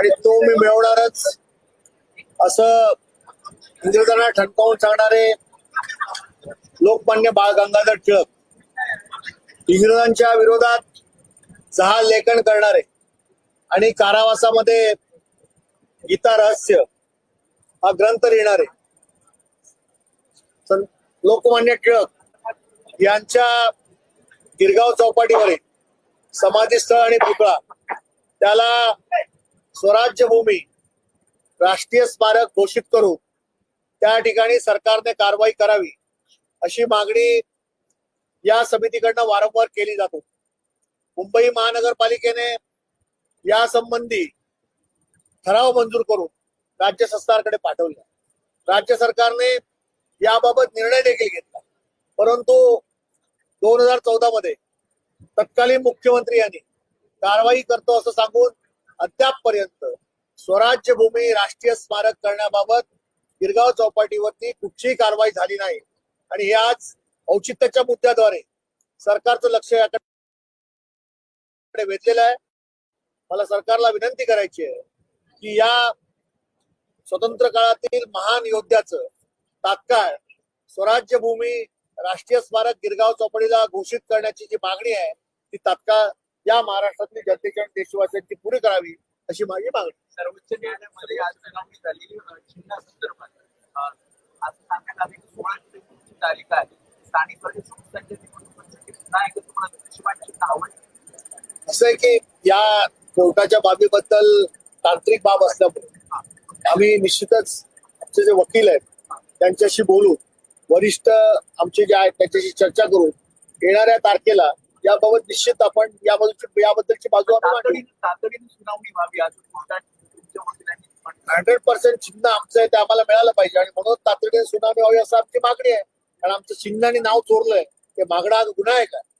आणि तो मी मिळवणारच. असं इंग्रजांना ठणकावून सांगणारे लोकमान्य बाळ गंगाधर टिळक इंग्रजांच्या विरोधात सहा लेखन करणारे आणि कारावासामध्ये गीता रहस्य हा ग्रंथ लिहिणारे. लोकमान्य टिळक यांच्या गिरगाव चौपाटीवर समाधीस्थळ आणि पुतळा त्याला स्वराज्य भूमी राष्ट्रीय स्मारक घोषित करून त्या ठिकाणी सरकारने कारवाई करावी अशी मागणी या समितीकडनं वारंवार केली जातो. मुंबई महानगरपालिकेने या संबंधी ठराव मंजूर करून राज्य सरकारकडे पाठवला. राज्य सरकारने याबाबत निर्णय देखील घेतला. परंतु दोन हजार चौदा मध्ये तत्कालीन मुख्यमंत्री यांनी कारवाई करतो असं सांगून अद्यापपर्यंत स्वराज्य भूमी राष्ट्रीय स्मारक करण्याबाबत गिरगाव चौपाटीवरती कुठचीही कारवाई झाली नाही. आणि हे आज औचित्याच्या मुद्द्याद्वारे सरकारचं लक्ष याकडे वेधलेलं आहे. मला सरकारला विनंती करायची आहे की या स्वतंत्र काळातील महान योद्ध्याचं तात्काळ स्वराज्य भूमी राष्ट्रीय स्मारक गिरगाव चौपाटीला घोषित करण्याची जी मागणी आहे ती तात्काळ या महाराष्ट्रातील जनतेच्या आणि देशवासियांची पुरी करावी अशी माझी मागणी. सर्वोच्च न्यायालयामध्ये आज सुनावणी झालेली चिन्हासंदर्भात आज सांगण्यात आले सोळा तारीख आहे. स्थानिक स्वराज्य संस्थांच्या निवडणुकांसाठी पुन्हा एकदा तुम्हाला धनुष्यबाण चिन्ह आवडते असं आहे की या कोर्टाच्या बाबीबद्दल तांत्रिक बाब असल्यामुळे आम्ही निश्चितच आमचे जे वकील आहेत त्यांच्याशी बोलू वरिष्ठ आमचे जे आहेत त्यांच्याशी चर्चा करून येणाऱ्या तारखेला याबाबत निश्चित आपण याबाबतची याबद्दलची बाजू मांडू तातडीने सुनावणी व्हावी आज कोर्टात. हंड्रेड पर्सेंट चिन्ह आमचं आहे ते आम्हाला मिळालं पाहिजे. आणि म्हणून तातडीने सुनावणी व्हावी असं आमची मागणी आहे. कारण आमचं चिन्ह आणि नाव चोरलंय. ते मागणं गुन्हा आहे का?